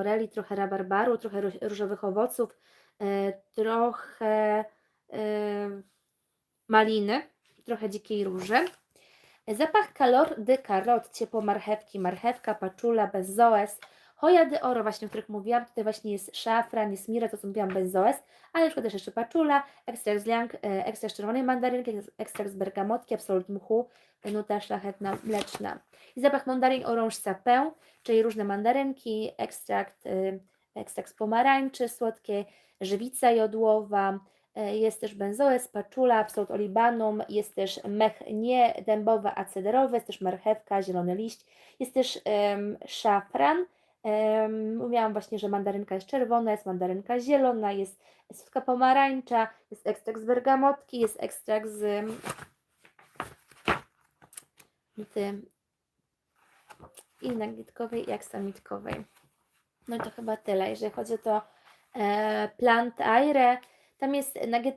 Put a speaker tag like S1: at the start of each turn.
S1: moreli, trochę rabarbaru, trochę róż- różowych owoców, e, trochę e, maliny, trochę dzikiej róży. Zapach Calor de Carrot, ciepło marchewki, marchewka, paczula, benzoes, hoja oro, właśnie o których mówiłam, tutaj właśnie jest szafran, jest mira, to co mówiłam, benzoes, ale na przykład też jeszcze paczula, ekstrakt z liang, e, ekstrakt z czerwonej mandarynki, ekstrakt z bergamotki, absolut mchu, nuta szlachetna, mleczna. I zapach mandarin orange sapin, czyli różne mandarynki, ekstrakt, y, ekstrakt z pomarańczy słodkiej, żywica jodłowa, e, jest też benzoes, paczula, absolut olibanum, jest też mech nie dębowy, a cederowy, jest też marchewka, zielony liść, jest też em, szafran, Mówiłam właśnie, że mandarynka jest czerwona, jest mandarynka zielona, jest słodka pomarańcza, jest ekstrakt z bergamotki, jest ekstrakt z em, tym i nagitkowej i aksamitkowej. No i to chyba tyle. Jeżeli chodzi o to e, plant aire, tam jest nagietek